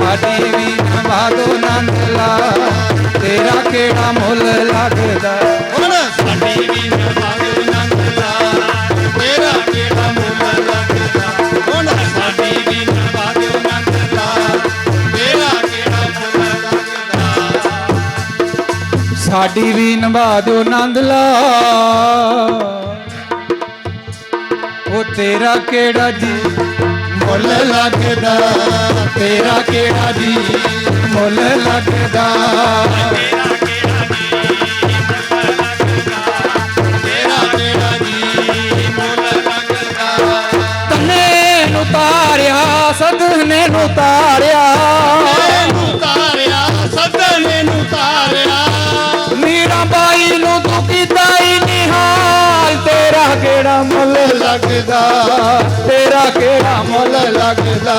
ਸਾਡੀ ਵੀ ਨਵਾਦੋ ਨੰਦ ਲਾ ਤੇਰਾ ਕਿਹੜਾ ਮੁੱਲ ਲੱਗਦਾ? ਹੁਣ ਸਾਡੀ ਵੀ ਨਵਾਗੋ ਨੰਦ ਲਾ ਤੇਰਾ ਕਿਹੜਾ ਮੁੱਲ ਲੱਗਦਾ? ਹੁਣ ਸਾਡੀ ਵੀ ਨਵਾਗੋ ਨੰਦ ਲਾ ਤੇਰਾ ਕਿਹੜਾ ਮੁੱਲ ਲੱਗਦਾ? ਸਾਡੀ ਵੀ ਨਿਭਾ ਦਿਓ ਨੰਦ ਲਾ ਉਹ ਤੇਰਾ ਕਿਹੜਾ ਜੀ ਮੁੱਲ ਲੱਗਦਾ? ਤੇਰਾ ਮੁੱਲ ਲੱਗਦਾ ਤੇਰਾ ਕਿਹੜਾ ਜੀ ਲੱਗਦਾ ਤਨੇ ਨੂੰ ਤਾਰਿਆ ਸਦਨੇ ਨੂੰ ਤਾਰਿਆ ਨੂੰ ਤਾਰਿਆ ਸਦਨੇ ਨੂੰ ਤਾਰਿਆ ਮੀਰਾ ਬਾਈ ਨੂੰ ਤੂੰ ਕੀਤਾ ਹੀ ਨਿਹਾਲ ਤੇਰਾ ਕਿਹੜਾ ਮੁੱਲ ਲੱਗਦਾ? ਤੇਰਾ ਕਿਹੜਾ ਮੁੱਲ ਲੱਗਦਾ?